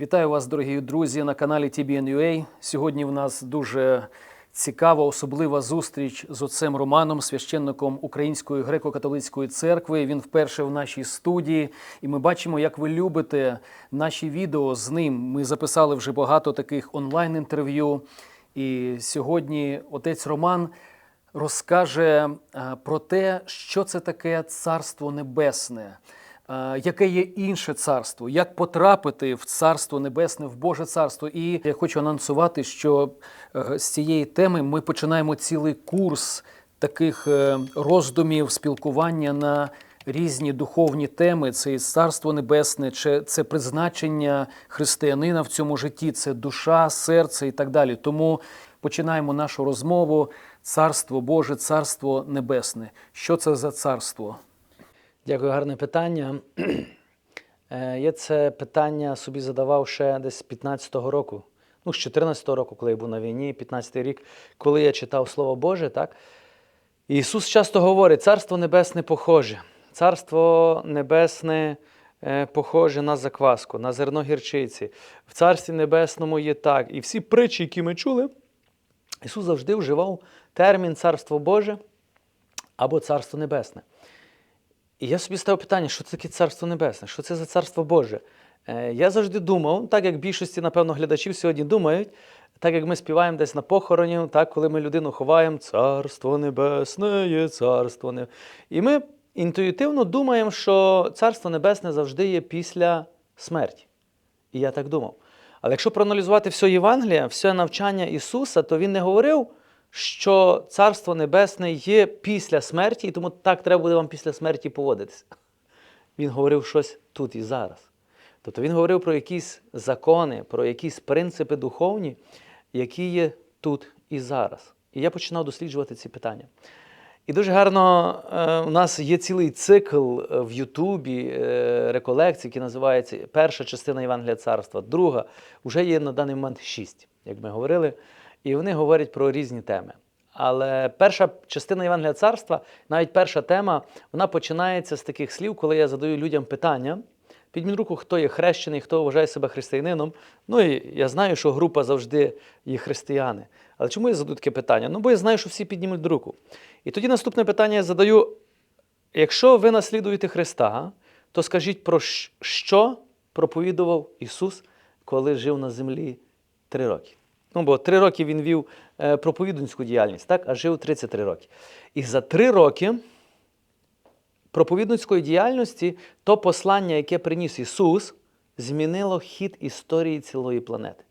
Вітаю вас, дорогі друзі, на каналі TBN.UA. Сьогодні в нас дуже цікава, особлива зустріч з отцем Романом, священником Української греко-католицької церкви. Він вперше в нашій студії, і ми бачимо, як ви любите наші відео з ним. Ми записали вже багато таких онлайн-інтерв'ю. І сьогодні отець Роман розкаже е, про те, що це таке Царство Небесне. Е, Яке є інше царство, як потрапити в царство небесне, в Боже царство? І я хочу анонсувати, що е, з цієї теми ми починаємо цілий курс таких е, роздумів, спілкування на різні духовні теми. Це і царство небесне, чи це призначення християнина в цьому житті, це душа, серце і так далі. Тому починаємо нашу розмову. Царство Боже, царство небесне. Що це за царство? Дякую, гарне питання. Е, Я це питання собі задавав ще десь з 15-го року, ну, з 14-го року, коли я був на війні, 15-й рік, коли я читав Слово Боже, так? Ісус часто говорить: Царство Небесне похоже. Царство Небесне е, похоже на закваску, на зерно гірчиці. В Царстві Небесному є так. І всі притчі, які ми чули, Ісус завжди вживав термін Царство Боже або Царство Небесне. І я собі ставив питання, що це таке Царство Небесне, що це за Царство Боже. Е, я завжди думав, так як більшості, напевно, глядачів сьогодні думають, так як ми співаємо десь на похороні, так, коли ми людину ховаємо, Царство Небесне є Царство Небесне. І ми інтуїтивно думаємо, що Царство Небесне завжди є після смерті. І я так думав. Але якщо проаналізувати все Євангеліє, все навчання Ісуса, то Він не говорив, що Царство Небесне є після смерті, і тому так треба буде вам після смерті поводитися. Він говорив щось тут і зараз. Тобто він говорив про якісь закони, про якісь принципи духовні, які є тут і зараз. І я починав досліджувати ці питання. І дуже гарно е, у нас є цілий цикл е, в Ютубі е, реколекцій, який називається Перша частина Євангелія Царства, друга вже є на даний момент шість, як ми говорили, і вони говорять про різні теми. Але перша частина Євангелія Царства, навіть перша тема, вона починається з таких слів, коли я задаю людям питання. Підмін руку, хто є хрещений, хто вважає себе християнином. Ну і я знаю, що група завжди є християни. Але чому я задаю таке питання? Ну, бо я знаю, що всі піднімуть руку. І тоді наступне питання я задаю: якщо ви наслідуєте Христа, то скажіть, про що проповідував Ісус, коли жив на землі три роки? Ну, бо три роки він вів е, проповідницьку діяльність, так? а жив 33 роки. І за три роки проповідницької діяльності то послання, яке приніс Ісус, змінило хід історії цілої планети,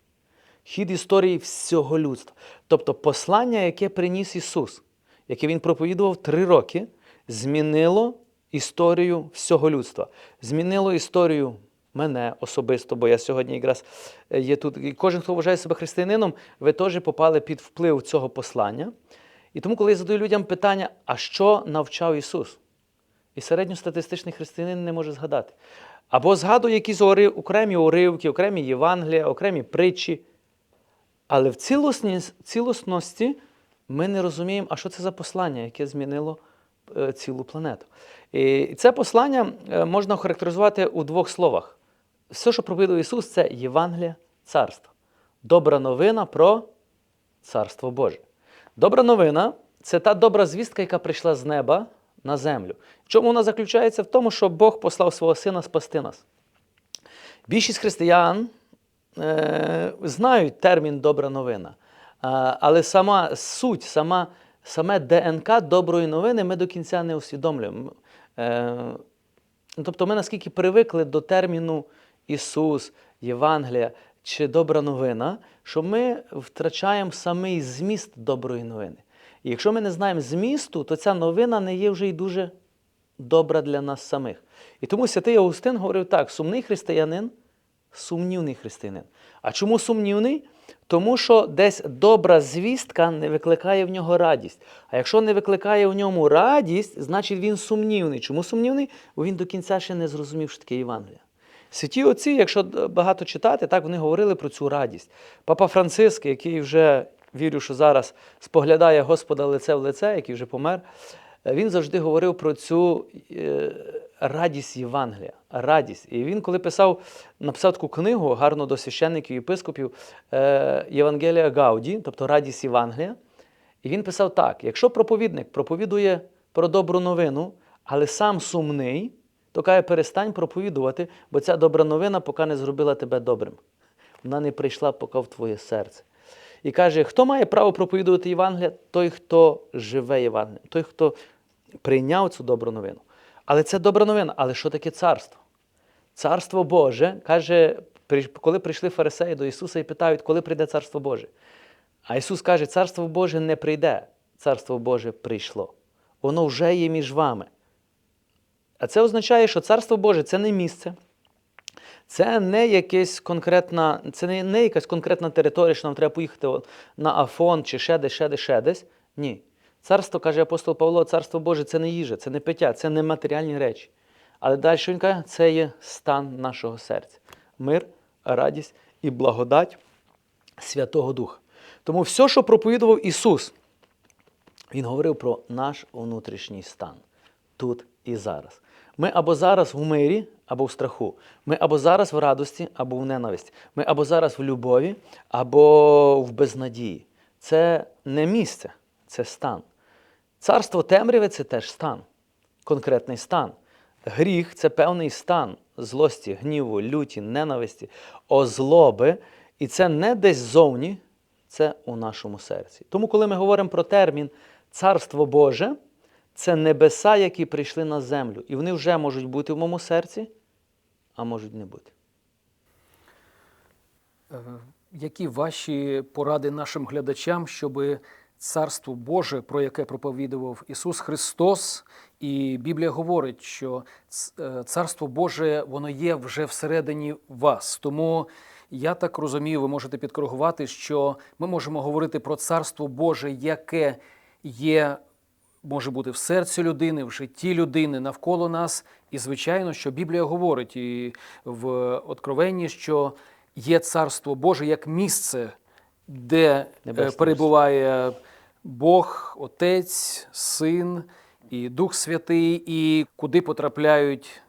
хід історії всього людства. Тобто послання, яке приніс Ісус, яке Він проповідував три роки, змінило історію всього людства, змінило історію мене особисто, бо я сьогодні якраз е, є тут. І кожен, хто вважає себе християнином, ви теж попали під вплив цього послання. І тому, коли я задаю людям питання, а що навчав Ісус? І середньостатистичний християнин не може згадати. Або згадує якісь окремі уривки, окремі Євангелія, окремі притчі. Але в цілісності ми не розуміємо, а що це за послання, яке змінило е, цілу планету. І це послання е, можна охарактеризувати у двох словах. Все, що проповідав Ісус, це Євангелія царства. Добра новина про Царство Боже. Добра новина це та добра звістка, яка прийшла з неба на землю. Чому вона заключається? В тому, що Бог послав свого сина спасти нас. Більшість християн е, знають термін добра новина, але сама суть, сама, саме ДНК доброї новини ми до кінця не усвідомлюємо. Е, ну, тобто ми наскільки привикли до терміну Ісус, Євангелія чи добра новина, що ми втрачаємо самий зміст доброї новини. І якщо ми не знаємо змісту, то ця новина не є вже й дуже добра для нас самих. І тому святий Августин говорив так: сумний християнин, сумнівний християнин. А чому сумнівний? Тому що десь добра звістка не викликає в нього радість. А якщо не викликає в ньому радість, значить він сумнівний. Чому сумнівний? Бо він до кінця ще не зрозумів, що таке Євангелія. Святі отці, якщо багато читати, так вони говорили про цю радість. Папа Франциск, який вже вірю, що зараз споглядає Господа лице в лице, який вже помер, е, він завжди говорив про цю е, радість Євангелія. Радість. І він, коли писав, написав таку книгу гарно до священників і єпископів е, Євангелія Гауді, тобто радість Євангелія. І він писав так: якщо проповідник проповідує про добру новину, але сам сумний, то каже, перестань проповідувати, бо ця добра новина поки не зробила тебе добрим. Вона не прийшла поки в твоє серце. І каже, хто має право проповідувати Євангелія? Той, хто живе Євангелієм, той, хто прийняв цю добру новину. Але це добра новина. Але що таке царство? Царство Боже, каже, коли прийшли фарисеї до Ісуса і питають, коли прийде Царство Боже. А Ісус каже, Царство Боже не прийде, Царство Боже прийшло. Воно вже є між вами. А це означає, що Царство Боже це не місце, це не якась конкретна, це не, не якась конкретна територія, що нам треба поїхати на Афон чи ще десь, ще десь, ще десь. Ні. Царство, каже апостол Павло, царство Боже це не їжа, це не пиття, це не матеріальні речі. Але далі він каже, це є стан нашого серця. Мир, радість і благодать Святого Духа. Тому все, що проповідував Ісус, Він говорив про наш внутрішній стан тут і зараз. Ми або зараз в мирі, або в страху. Ми або зараз в радості, або в ненависті. Ми або зараз в любові, або в безнадії. Це не місце, це стан. Царство темряви це теж стан, конкретний стан. Гріх це певний стан злості, гніву, люті, ненависті, озлоби. І це не десь ззовні, це у нашому серці. Тому, коли ми говоримо про термін Царство Боже, це небеса, які прийшли на землю. І вони вже можуть бути в моєму серці, а можуть не бути. Е, Які ваші поради нашим глядачам, щоб Царство Боже, про яке проповідував Ісус Христос, і Біблія говорить, що е, Царство Боже воно є вже всередині вас. Тому я так розумію, ви можете підкоригувати, що ми можемо говорити про Царство Боже, яке є може бути в серці людини, в житті людини навколо нас. І звичайно, що Біблія говорить і в Откровенні, що є царство Боже як місце, де е, Небесне перебуває Бог, Отець, Син і Дух Святий, і куди потрапляють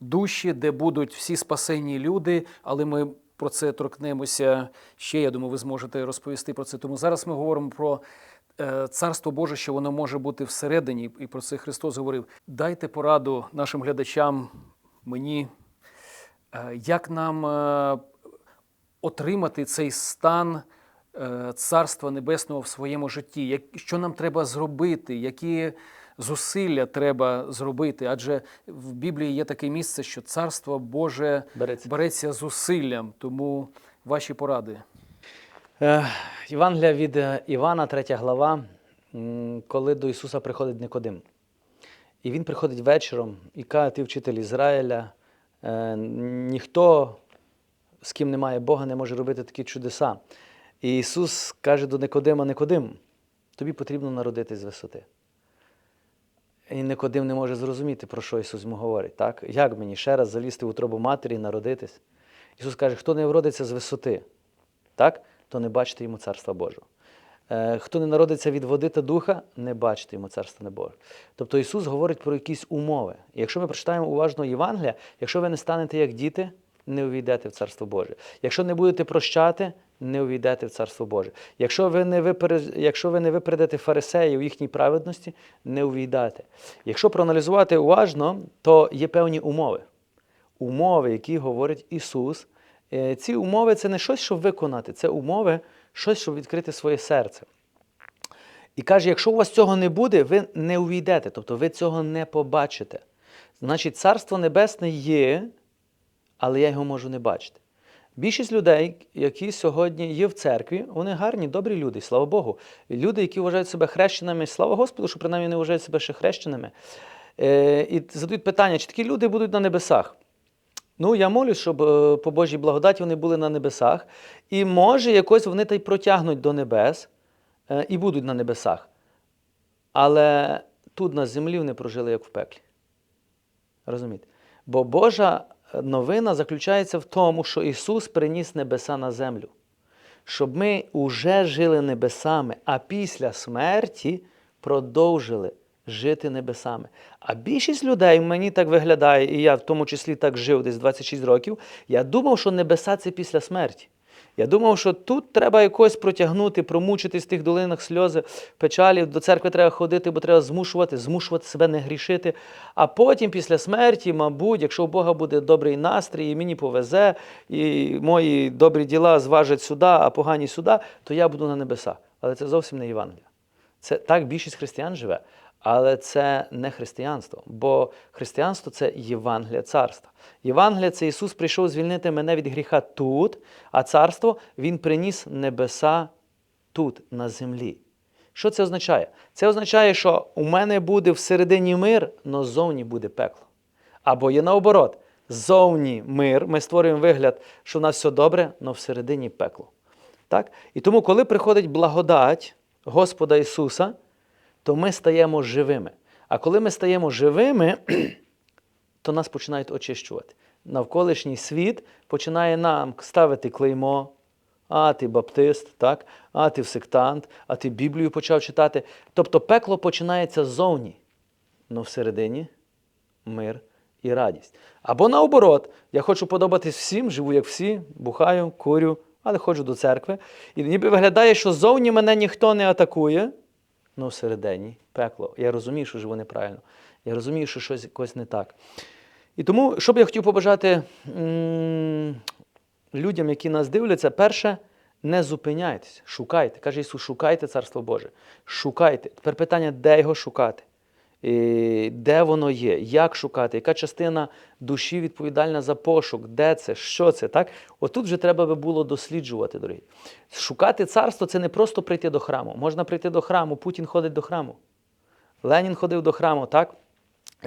душі, де будуть всі спасенні люди, але ми про це торкнемося ще. Я думаю, ви зможете розповісти про це. Тому зараз ми говоримо про царство Боже, що воно може бути всередині, і про це Христос говорив. Дайте пораду нашим глядачам, мені, е, як нам е, отримати цей стан е, Царства Небесного в своєму житті, що нам треба зробити, які зусилля треба зробити. Адже в Біблії є таке місце, що Царство Боже Береться. береться зусиллям. Тому ваші поради. Е, Євангелія від Івана, 3 глава, коли до Ісуса приходить Никодим. І він приходить вечором і каже, ти вчитель Ізраїля, е, ніхто, з ким немає Бога, не може робити такі чудеса. І Ісус каже до Никодима, Никодим, тобі потрібно народитись з висоти. І Никодим не може зрозуміти, про що Ісус йому говорить. Так? Як мені ще раз залізти в утробу матері і народитись? Ісус каже, хто не вродиться з висоти, так? То не бачите йому Царства Божого. Е, Хто не народиться від води та духа, не бачите йому Царства Небожого. Тобто Ісус говорить про якісь умови. І якщо ми прочитаємо уважно Євангелія, якщо ви не станете як діти, не увійдете в Царство Боже. Якщо не будете прощати, не увійдете в Царство Боже. Якщо ви не виперед... якщо ви не випередите фарисеїв їхній праведності, не увійдете. Якщо проаналізувати уважно, то є певні умови. Умови, які говорить Ісус. Е, Ці умови це не щось, щоб виконати, це умови, щось, щоб відкрити своє серце. І каже, якщо у вас цього не буде, ви не увійдете, тобто ви цього не побачите. Значить, Царство Небесне є, але я його можу не бачити. Більшість людей, які сьогодні є в церкві, вони гарні, добрі люди, слава Богу. Люди, які вважають себе хрещеними, слава Господу, що принаймні не вважають себе ще хрещеними. Е, і задають питання, чи такі люди будуть на небесах? Ну, я молюсь, щоб е, по Божій благодаті вони були на небесах. І може якось вони та й протягнуть до небес е, і будуть на небесах. Але тут на землі вони прожили як в пеклі. Розумієте? Бо Божа новина заключається в тому, що Ісус приніс небеса на землю. Щоб ми уже жили небесами, а після смерті продовжили жити небесами. А більшість людей мені так виглядає, і я в тому числі так жив десь 26 років. Я думав, що небеса це після смерті. Я думав, що тут треба якось протягнути, промучитись в тих долинах сльози, печалі. До церкви треба ходити, бо треба змушувати, змушувати себе не грішити. А потім, після смерті, мабуть, якщо у Бога буде добрий настрій, і мені повезе, і мої добрі діла зважать сюди, а погані сюди, то я буду на небесах. Але це зовсім не Євангелія. Це так більшість християн живе, але це не християнство. Бо християнство це Євангелія царства. Євангелія це Ісус прийшов звільнити мене від гріха тут, а царство Він приніс небеса тут, на землі. Що це означає? Це означає, що у мене буде всередині мир, але ззовні буде пекло. Або є наоборот, ззовні мир, ми створюємо вигляд, що в нас все добре, але всередині пекло. Так? І тому, коли приходить благодать Господа Ісуса, то ми стаємо живими. А коли ми стаємо живими, то нас починають очищувати. Навколишній світ починає нам ставити клеймо. А ти баптист, так? а ти сектант, а ти Біблію почав читати. Тобто пекло починається ззовні, але всередині мир і радість. Або наоборот, я хочу подобатись всім, живу як всі, бухаю, курю, але ходжу до церкви. І ніби виглядає, що ззовні мене ніхто не атакує, але всередині пекло. Я розумію, що живу неправильно. Я розумію, що щось якось не так. І тому, що б я хотів побажати людям, які нас дивляться, перше, не зупиняйтесь, шукайте. Каже Ісус, шукайте Царство Боже. Шукайте. Тепер питання, де його шукати? Де воно є, як шукати, яка частина душі відповідальна за пошук, де це, що це, так? Отут вже треба би було досліджувати, дорогі. Шукати царство це не просто прийти до храму. Можна прийти до храму, Путін ходить до храму. Ленін ходив до храму, так?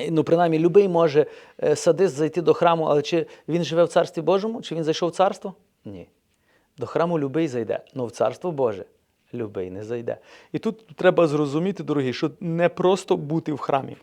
Ну, принаймні, любий може е, садист зайти до храму, але чи він живе в Царстві Божому, чи він зайшов в царство? Ні. До храму любий зайде, але в Царство Боже любий не зайде. І тут треба зрозуміти, дорогі, що не просто бути в храмі.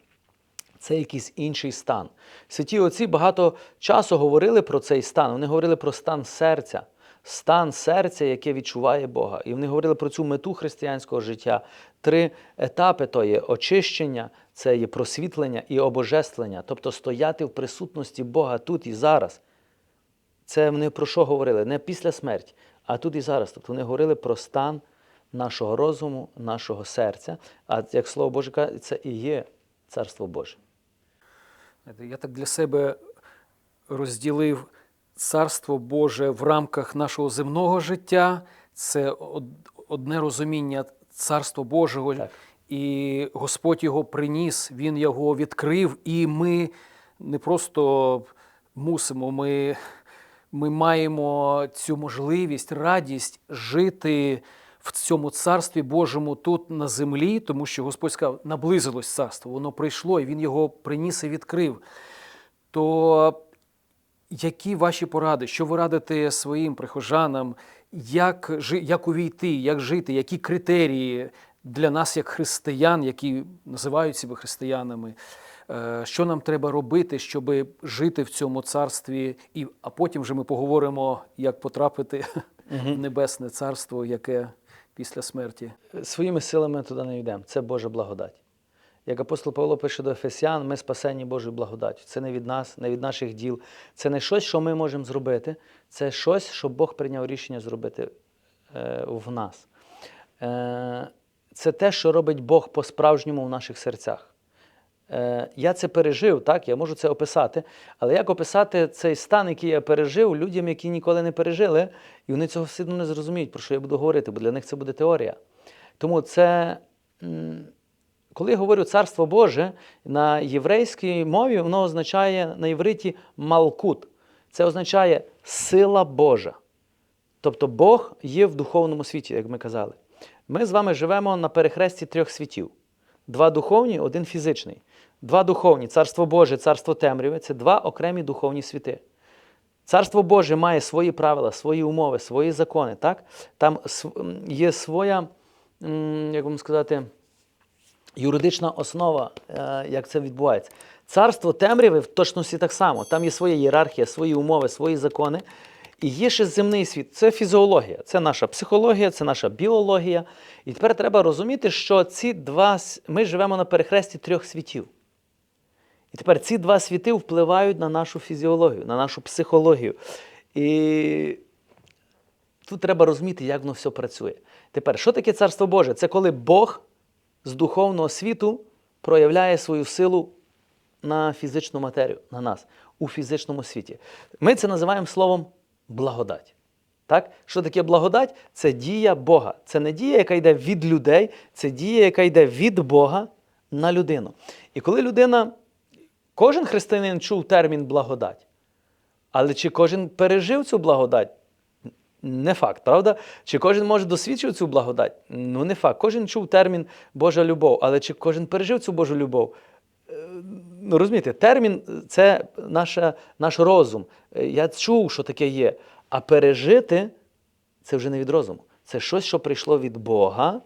Це якийсь інший стан. Святі отці багато часу говорили про цей стан. Вони говорили про стан серця, стан серця, яке відчуває Бога. І вони говорили про цю мету християнського життя. Три етапи то є очищення, це є просвітлення і обожествлення, тобто стояти в присутності Бога тут і зараз. Це вони про що говорили? Не після смерті, а тут і зараз. Тобто вони говорили про стан нашого розуму, нашого серця. А як слово Боже каже, це і є Царство Боже. Я так для себе розділив царство Боже в рамках нашого земного життя. Це одне розуміння царства Божого, Так. і Господь його приніс, Він його відкрив, і ми не просто мусимо, ми, ми маємо цю можливість, радість жити в цьому царстві Божому тут на землі, тому що Господь сказав, наблизилось царство, воно прийшло, і Він його приніс і відкрив. То які ваші поради? Що ви радите своїм прихожанам? Як, як увійти, як жити, які критерії для нас, як християн, які називають себе християнами? Е, Що нам треба робити, щоб жити в цьому царстві? І, а потім вже ми поговоримо, як потрапити в небесне царство, яке після смерті. Своїми силами туди не йдемо. Це Божа благодать. Як апостол Павло пише до Ефесян, ми спасені Божою благодаттю. Це не від нас, не від наших діл. Це не щось, що ми можемо зробити, це щось, що Бог прийняв рішення зробити е, в нас. Е, це те, що робить Бог по-справжньому в наших серцях. Е, я це пережив, так, я можу це описати. Але як описати цей стан, який я пережив, людям, які ніколи не пережили, і вони цього все одно не зрозуміють, про що я буду говорити, бо для них це буде теорія. Тому це, коли я говорю Царство Боже, на єврейській мові воно означає на євриті малкут. Це означає сила Божа. Тобто Бог є в духовному світі, як ми казали. Ми з вами живемо на перехресті трьох світів: два духовні, один фізичний. Два духовні царство Боже, царство темряви це два окремі духовні світи. Царство Боже має свої правила, свої умови, свої закони. Так? Там є своя, як вам сказати, юридична основа, е, як це відбувається. Царство темряви в точності так само. Там є своя ієрархія, свої умови, свої закони. І є ще земний світ. Це фізіологія, це наша психологія, це наша біологія. І тепер треба розуміти, що ці два ми живемо на перехресті трьох світів. І тепер ці два світи впливають на нашу фізіологію, на нашу психологію. І тут треба розуміти, як воно все працює. Тепер, що таке Царство Боже? Це коли Бог з духовного світу проявляє свою силу на фізичну матерію, на нас, у фізичному світі. Ми це називаємо словом благодать. Так? Що таке благодать? Це дія Бога. Це не дія, яка йде від людей, це дія, яка йде від Бога на людину. І коли людина, кожен християнин чув термін благодать, але чи кожен пережив цю благодать? Не факт, правда? Чи кожен може досвідчити цю благодать? Ну, не факт. Кожен чув термін Божа любов, але чи кожен пережив цю Божу любов? Е, Ну, розумієте, термін це наша, наш розум. Е, Я чув, що таке є. А пережити це вже не від розуму. Це щось, що прийшло від Бога.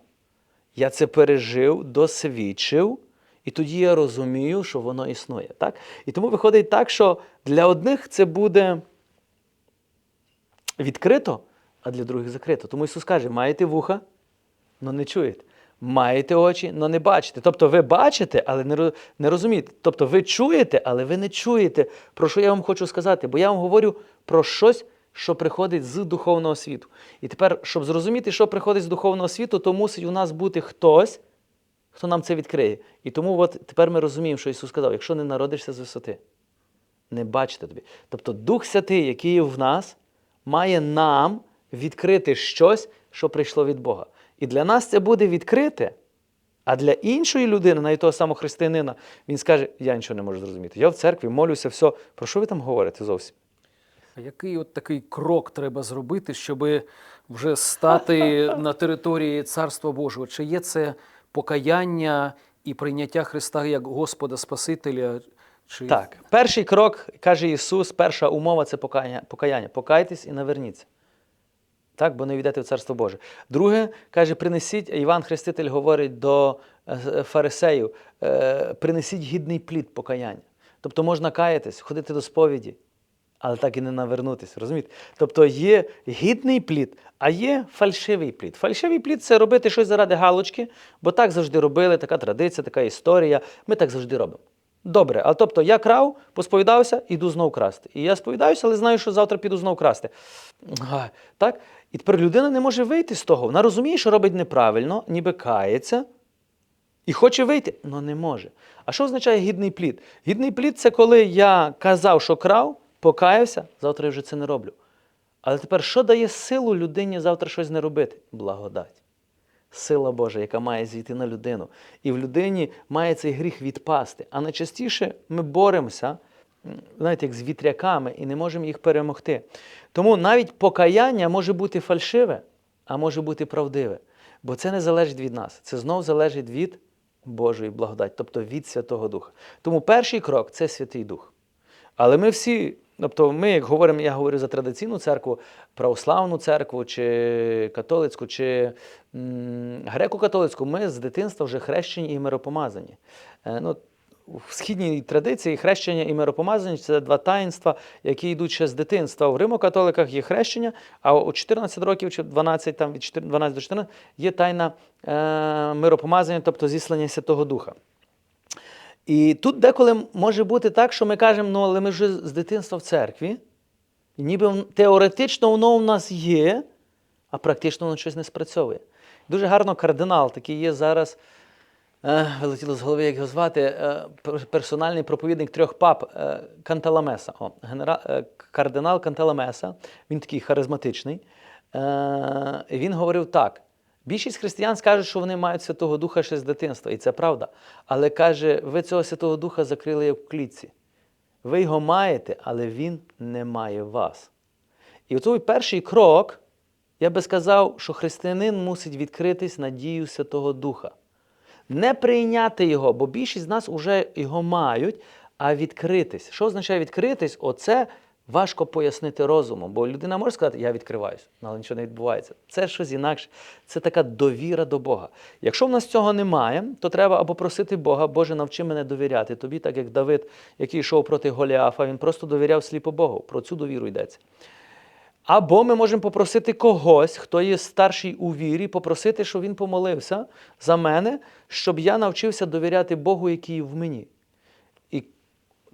Я це пережив, досвідчив, і тоді я розумію, що воно існує. Так? І тому виходить так, що для одних це буде відкрито, а для других закрито. Тому Ісус каже: маєте вуха, але не чуєте. Маєте очі, але не бачите. Тобто ви бачите, але не, розумієте. Тобто ви чуєте, але ви не чуєте, про що я вам хочу сказати. Бо я вам говорю про щось, що приходить з духовного світу. І тепер, щоб зрозуміти, що приходить з духовного світу, то мусить у нас бути хтось, хто нам це відкриє. І тому от тепер ми розуміємо, що Ісус сказав: якщо не народишся з висоти, не бачите тобі. Тобто Дух Святий, який є в нас, має нам відкрити щось, що прийшло від Бога. І для нас це буде відкрите. А для іншої людини, навіть того самого християнина, він скаже: Я нічого не можу зрозуміти. Я в церкві молюся, все. Про що ви там говорите зовсім? А який от такий крок треба зробити, щоб вже стати на території Царства Божого? Чи є це покаяння і прийняття Христа як Господа Спасителя? Чи... Так, перший крок, каже Ісус, перша умова це покаяння. покаяння. Покайтесь і наверніться. Так, бо не війдете в Царство Боже. Друге, каже, принесіть, Іван Хреститель говорить до е, фарисеїв, е, принесіть гідний плід покаяння. Тобто можна каятись, ходити до сповіді, але так і не навернутися. Розумієте? Тобто є гідний плід, а є фальшивий плід. Фальшивий плід це робити щось заради галочки, бо так завжди робили, така традиція, така історія. Ми так завжди робимо. Добре, але тобто я крав, посповідався, іду знов красти. І я сповідаюся, але знаю, що завтра піду знов красти. Так? І тепер людина не може вийти з того. Вона розуміє, що робить неправильно, ніби кається, і хоче вийти, але не може. А що означає гідний плід? Гідний плід це коли я казав, що крав, покаявся, завтра я вже це не роблю. Але тепер що дає силу людині завтра щось не робити? Благодать. Сила Божа, яка має зійти на людину. І в людині має цей гріх відпасти. А найчастіше ми боремося, знаєте, як з вітряками, і не можемо їх перемогти. Тому навіть покаяння може бути фальшиве, а може бути правдиве. Бо це не залежить від нас. Це знов залежить від Божої благодаті, тобто від Святого Духа. Тому перший крок це Святий Дух. Але ми всі, тобто ми, як говоримо, я говорю за традиційну церкву, православну церкву, чи католицьку, чи греко-католицьку, ми з дитинства вже хрещені і миропомазані. Е, ну, в східній традиції хрещення і миропомазання це два таїнства, які йдуть ще з дитинства. В Римо-католиках є хрещення, а у 14 років чи 12, там, від 12 до 14 є тайна е, миропомазання, тобто зіслання Святого Духа. І тут деколи може бути так, що ми кажемо, ну але ми вже з дитинства в церкві, ніби теоретично воно у нас є, а практично воно щось не спрацьовує. Дуже гарно кардинал, такий є зараз, вилетіло з голови, як його звати, е, персональний проповідник трьох пап е, Канталамеса. О, генера, е, кардинал Канталамеса, він такий харизматичний. Е, він говорив так. Більшість християн скажуть, що вони мають Святого Духа ще з дитинства, і це правда. Але каже, ви цього Святого Духа закрили як в клітці. Ви його маєте, але він не має вас. І оцей перший крок, я би сказав, що християнин мусить відкритись на дію Святого Духа. Не прийняти його, бо більшість з нас вже його мають, а відкритись. Що означає відкритись? Оце важко пояснити розумом, бо людина може сказати, я відкриваюся, але нічого не відбувається. Це щось інакше. Це така довіра до Бога. Якщо в нас цього немає, то треба або просити Бога, Боже, навчи мене довіряти тобі, так як Давид, який йшов проти Голіафа, він просто довіряв сліпо Богу. Про цю довіру йдеться. Або ми можемо попросити когось, хто є старший у вірі, попросити, щоб він помолився за мене, щоб я навчився довіряти Богу, який в мені. І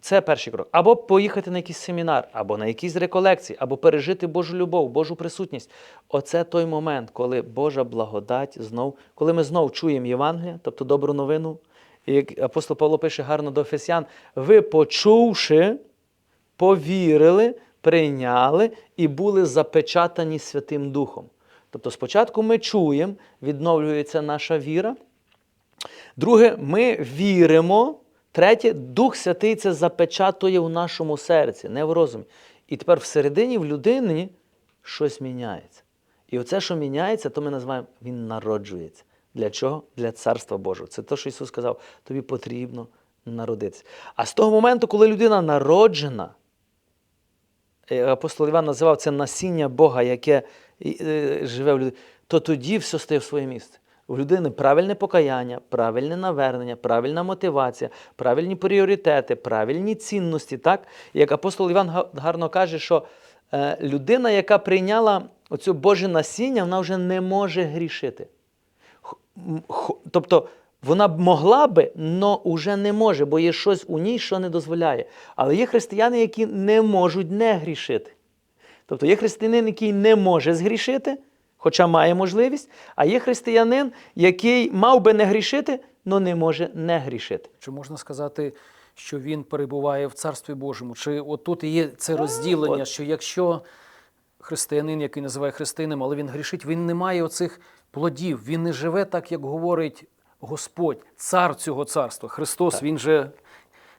це перший крок. Або поїхати на якийсь семінар, або на якісь реколекції, або пережити Божу любов, Божу присутність. Оце той момент, коли Божа благодать знов, коли ми знов чуємо Євангелія, тобто добру новину. І як апостол Павло пише гарно до Ефесян, ви почувши, повірили, прийняли і були запечатані Святим Духом. Тобто спочатку ми чуємо, відновлюється наша віра. Друге, ми віримо. Третє, Дух Святий це запечатує в нашому серці, не в розумі. І тепер всередині в людині щось міняється. І оце, що міняється, то ми називаємо він народжується. Для чого? Для Царства Божого. Це те, що Ісус сказав, тобі потрібно народитися. А з того моменту, коли людина народжена, апостол Іван називав це насіння Бога, яке е, живе в людині, то тоді все стає в своє місце. У людини правильне покаяння, правильне навернення, правильна мотивація, правильні пріоритети, правильні цінності. Так? Як апостол Іван гарно каже, що е, людина, яка прийняла оцю Боже насіння, вона вже не може грішити. Тобто вона б могла би, але вже не може, бо є щось у ній, що не дозволяє. Але є християни, які не можуть не грішити. Тобто є християнин, який не може згрішити, хоча має можливість, а є християнин, який мав би не грішити, але не може не грішити. Чи можна сказати, що він перебуває в Царстві Божому? Чи от тут і є це розділення, от. що якщо християнин, який називає християнином, але він грішить, він не має оцих плодів, він не живе так, як говорить Господь, цар цього царства. Христос, він же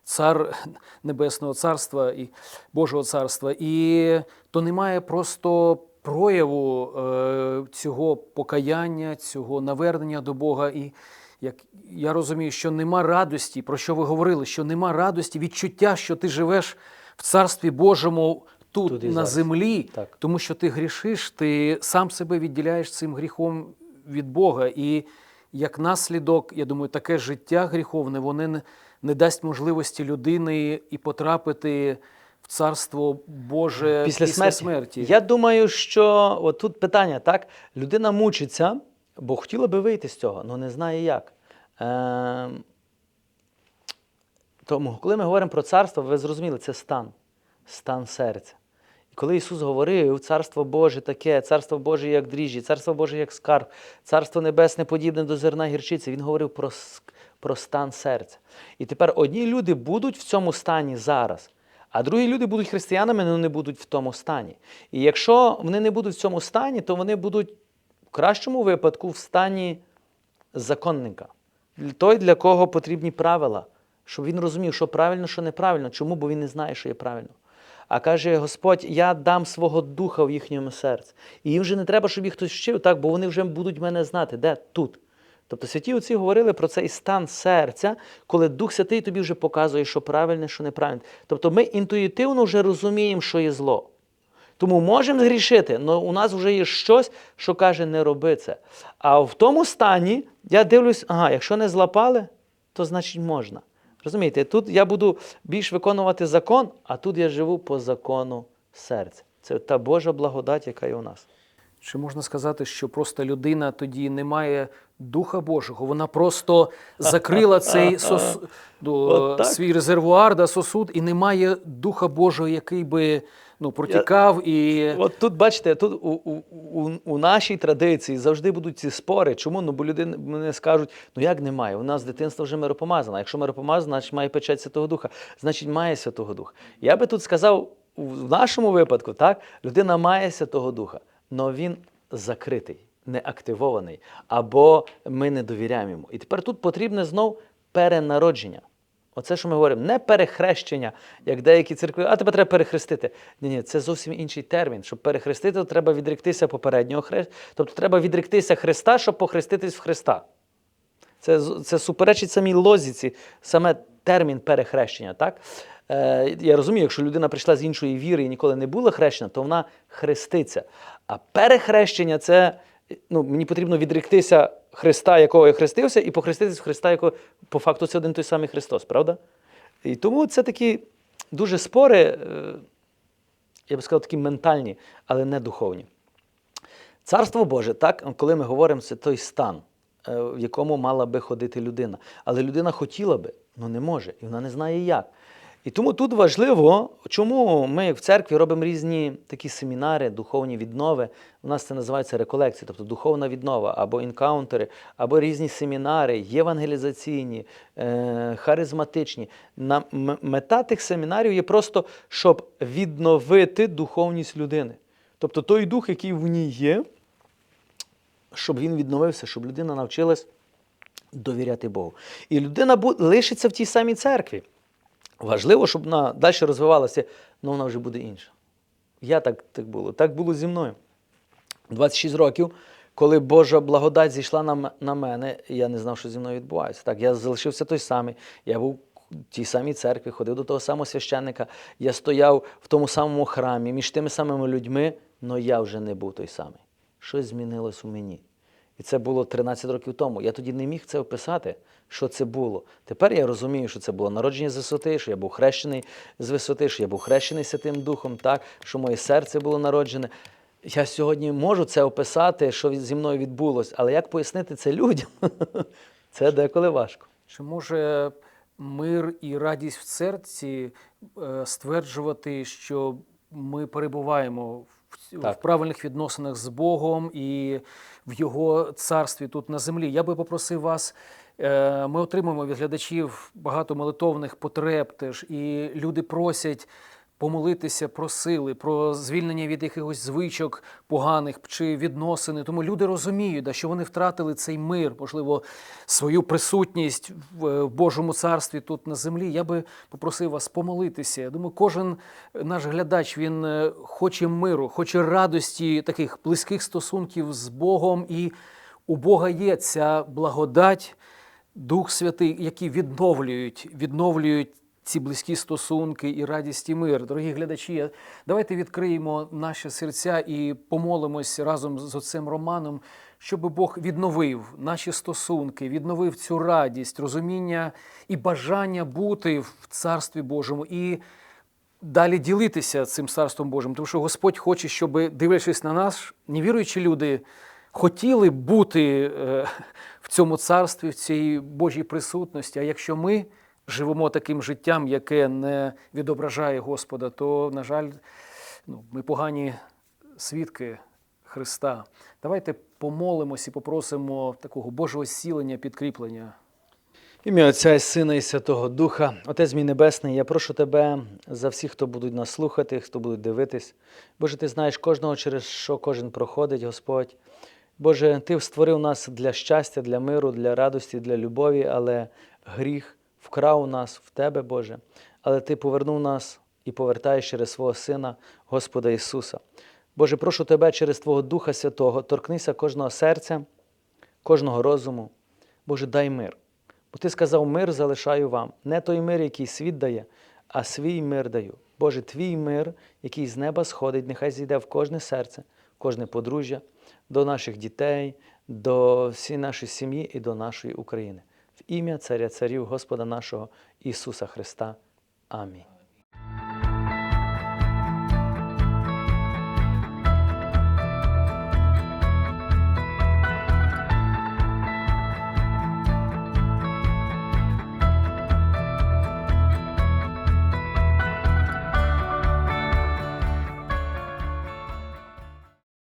цар Небесного Царства і Божого Царства. І то немає просто прояву е, цього покаяння, цього навернення до Бога. І як я розумію, що нема радості, про що ви говорили, що нема радості, відчуття, що ти живеш в Царстві Божому тут, і на зараз. землі, Так. тому що ти грішиш, ти сам себе відділяєш цим гріхом від Бога. І як наслідок, я думаю, таке життя гріховне, воно не, не дасть можливості людини і потрапити в Царство Боже Після, смерті. смерті. Я думаю, що от тут питання, так? Людина мучиться, бо хотіла би вийти з цього, але не знає як. Ем... Тому, коли ми говоримо про царство, ви зрозуміли, це стан, стан серця. Коли Ісус говорив, Царство Боже таке, Царство Боже як дріжджі, Царство Боже як скарб, Царство Небесне подібне до зерна гірчиці, Він говорив про, про стан серця. І тепер одні люди будуть в цьому стані зараз, а другі люди будуть християнами, але не будуть в тому стані. І якщо вони не будуть в цьому стані, то вони будуть в кращому випадку в стані законника. Той, для кого потрібні правила, щоб він розумів, що правильно, що неправильно. Чому? Бо він не знає, що є правильно. А каже Господь: я дам свого духа в їхньому серці. І їм вже не треба, щоб їх хтось вчив, так, бо вони вже будуть мене знати. Де? Тут. Тобто святі отці говорили про цей стан серця, коли Дух Святий тобі вже показує, що правильне, що неправильне. Тобто ми інтуїтивно вже розуміємо, що є зло. Тому можемо згрішити, але у нас вже є щось, що каже, не роби це. А в тому стані я дивлюсь, ага, якщо не злапали, то значить можна. Розумієте, тут я буду більш виконувати закон, а тут я живу по закону серця. Це та Божа благодать, яка є у нас. Чи можна сказати, що просто людина тоді не має Духа Божого? Вона просто закрила цей сос... свій резервуар, да, сосуд, і не має Духа Божого, який би ну, протікав і. От тут, бачите, тут у, у, у, нашій традиції завжди будуть ці спори. Чому? Ну, бо люди мене скажуть, ну як немає? У нас з дитинства вже миропомазана. Якщо миропомазана, значить має печать Святого Духа, значить має Святого Духа. Я би тут сказав, в нашому випадку, так, людина має Святого Духа, але він закритий, не активований, або ми не довіряємо йому. І тепер тут потрібне знов перенародження. Оце, що ми говоримо, не перехрещення, як деякі церкви, а тебе треба перехрестити. Ні, ні, це зовсім інший термін. Щоб перехрестити, то треба відректися попереднього хрест. Тобто треба відректися Христа, щоб похреститись в Христа. Це, це суперечить самій лозіці, саме термін перехрещення. Так? Е, я розумію, якщо людина прийшла з іншої віри і ніколи не була хрещена, то вона хреститься. А перехрещення це ну, мені потрібно відректися Христа, якого я хрестився, і похреститись в Христа, якого по факту це один той самий Христос, правда? І тому це такі дуже спори. е, я би сказав, такі ментальні, але не духовні. Царство Боже, так, коли ми говоримо, це той стан, е, в якому мала би ходити людина. Але людина хотіла би, але не може, і вона не знає як. І тому тут важливо, чому ми в церкві робимо різні такі семінари, духовні віднови. У нас це називається реколекції, тобто духовна віднова, або інкаунтери, або різні семінари, євангелізаційні, е, харизматичні. Мета тих семінарів є просто, щоб відновити духовність людини. Тобто той дух, який в ній є, щоб він відновився, щоб людина навчилась довіряти Богу. І людина лишиться в тій самій церкві. Важливо, щоб вона далі розвивалася, але вона вже буде інша. Я так, так було. Так було зі мною. 26 років, коли Божа благодать зійшла на, на мене, я не знав, що зі мною відбувається. Так, я залишився той самий. Я був в тій самій церкві, ходив до того самого священника, я стояв в тому самому храмі, між тими самими людьми, але я вже не був той самий. Щось змінилось у мені. І це було 13 років тому. Я тоді не міг це описати, що це було. Тепер я розумію, що це було народження з висоти, що я був хрещений з висоти, що я був хрещений Святим Духом, так, що моє серце було народжене. Я сьогодні можу це описати, що зі мною відбулось, але як пояснити це людям? Це деколи важко. Чи може мир і радість в серці е, стверджувати, що ми перебуваємо в, ц- в правильних відносинах з Богом і в Його царстві тут на землі? Я би попросив вас. е, Ми отримуємо від глядачів багато молитовних потреб теж, і люди просять помолитися про сили, про звільнення від якихось звичок поганих чи відносини. Тому люди розуміють, да, що вони втратили цей мир, можливо, свою присутність в е, Божому царстві тут на землі. Я би попросив вас помолитися. Я думаю, кожен наш глядач він е, хоче миру, хоче радості таких близьких стосунків з Богом. І у Бога є ця благодать, Дух Святий, які відновлюють, відновлюють ці близькі стосунки і радість і мир. Дорогі глядачі, давайте відкриємо наші серця і помолимось разом з отцем Романом, щоб Бог відновив наші стосунки, відновив цю радість, розуміння і бажання бути в Царстві Божому. І далі ділитися цим царством Божим, тому що Господь хоче, щоб, дивлячись на нас, невіруючі люди хотіли бути е, в цьому царстві, в цій Божій присутності. А якщо ми живемо таким життям, яке не відображає Господа, то, на жаль, ну, ми погані свідки Христа. Давайте помолимось і попросимо такого Божого зцілення, підкріплення. Ім'я Отця і Сина і Святого Духа, Отець мій Небесний, я прошу Тебе за всіх, хто будуть нас слухати, хто будуть дивитись. Боже, Ти знаєш кожного, через що кожен проходить, Господь. Боже, Ти створив нас для щастя, для миру, для радості, для любові, але гріх вкрав нас в Тебе, Боже. Але Ти повернув нас і повертаєш через свого Сина, Господа Ісуса. Боже, прошу Тебе через Твого Духа Святого, торкнися кожного серця, кожного розуму. Боже, дай мир. Бо ти сказав, мир залишаю вам. Не той мир, який світ дає, а свій мир даю. Боже, твій мир, який з неба сходить, нехай зійде в кожне серце, в кожне подружжя, до наших дітей, до всієї нашої сім'ї і до нашої України. В ім'я Царя Царів, Господа нашого Ісуса Христа. Амінь.